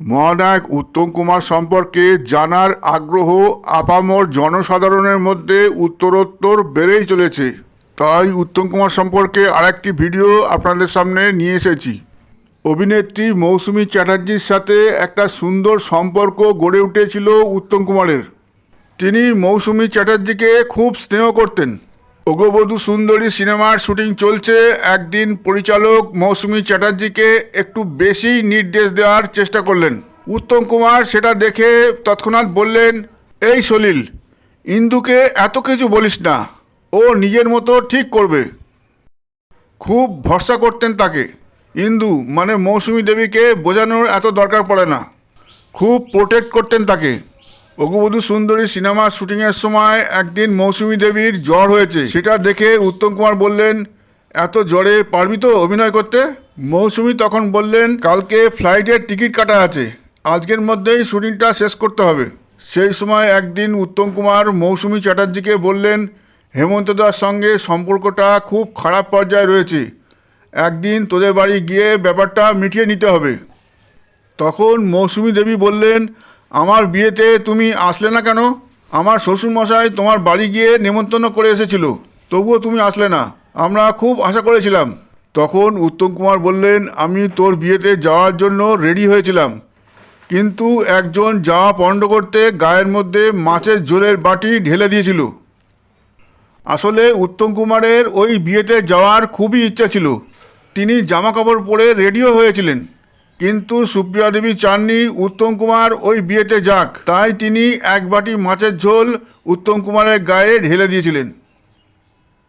মহানায়ক উত্তম কুমার সম্পর্কে জানার আগ্রহ আপামর জনসাধারণের মধ্যে উত্তরোত্তর বেড়েই চলেছে। তাই উত্তম কুমার সম্পর্কে আরেকটি ভিডিও আপনাদের সামনে নিয়ে এসেছি। অভিনেত্রী মৌসুমী চ্যাটার্জির সাথে একটা সুন্দর সম্পর্ক গড়ে উঠেছিল উত্তম কুমারের। তিনি মৌসুমী চ্যাটার্জিকে খুব স্নেহ করতেন। অগবধূ সুন্দরী সিনেমার শুটিং চলছে। একদিন পরিচালক মৌসুমী চ্যাটার্জিকে একটু বেশি নির্দেশ দেওয়ার চেষ্টা করলেন। উত্তম কুমার সেটা দেখে তৎক্ষণাৎ বললেন, এই সলিল, ইন্দুকে এত কিছু বলিস না। ও নিজের মতো ঠিক করবে। খুব ভরসা করতেন তাকে। ইন্দু মানে মৌসুমী দেবীকে বোঝানোর এত দরকার পড়ে না। খুব প্রোটেক্ট করতেন তাকে। অগুবধূ সুন্দরী সিনেমা শুটিংয়ের সময় একদিন মৌসুমী দেবীর জ্বর হয়েছে। সেটা দেখে উত্তম কুমার বললেন, এত জ্বরে পারবি তো অভিনয় করতে? মৌসুমী তখন বললেন, কালকে ফ্লাইটের টিকিট কাটা আছে। আজকের মধ্যেই শুটিংটা শেষ করতে হবে। সেই সময় একদিন উত্তম কুমার মৌসুমী চ্যাটার্জিকে বললেন, হেমন্ত দার সঙ্গে সম্পর্কটা খুব খারাপ পর্যায়ে রয়েছে। একদিন তোদের বাড়ি গিয়ে ব্যাপারটা মিটিয়ে নিতে হবে। তখন মৌসুমী দেবী বললেন আমার বিয়েতে তুমি আসলে না কেন? আমার শ্বশুরমশাই তোমার বাড়ি গিয়ে নেমন্তন্ন করে এসেছিল। তবুও তুমি আসলে না। আমরা খুব আশা করেছিলাম। তখন উত্তম কুমার বললেন, আমি তোর বিয়েতে যাওয়ার জন্য রেডি হয়েছিলাম। কিন্তু একজন যাওয়া পণ্ড করতে গায়ের মধ্যে মাছের ঝোলের বাটি ঢেলে দিয়েছিল। আসলে উত্তম কুমারের ওই বিয়েতে যাওয়ার খুবই ইচ্ছা ছিল। তিনি জামাকাপড় পরে রেডিও হয়েছিলেন। কিন্তু সুপ্রিয়া দেবী চাননি, উত্তম কুমার ওই বিয়েতে যাক। তাই তিনি এক বাটি মাছের ঝোল উত্তম কুমারের গায়ে ঢেলে দিয়েছিলেন।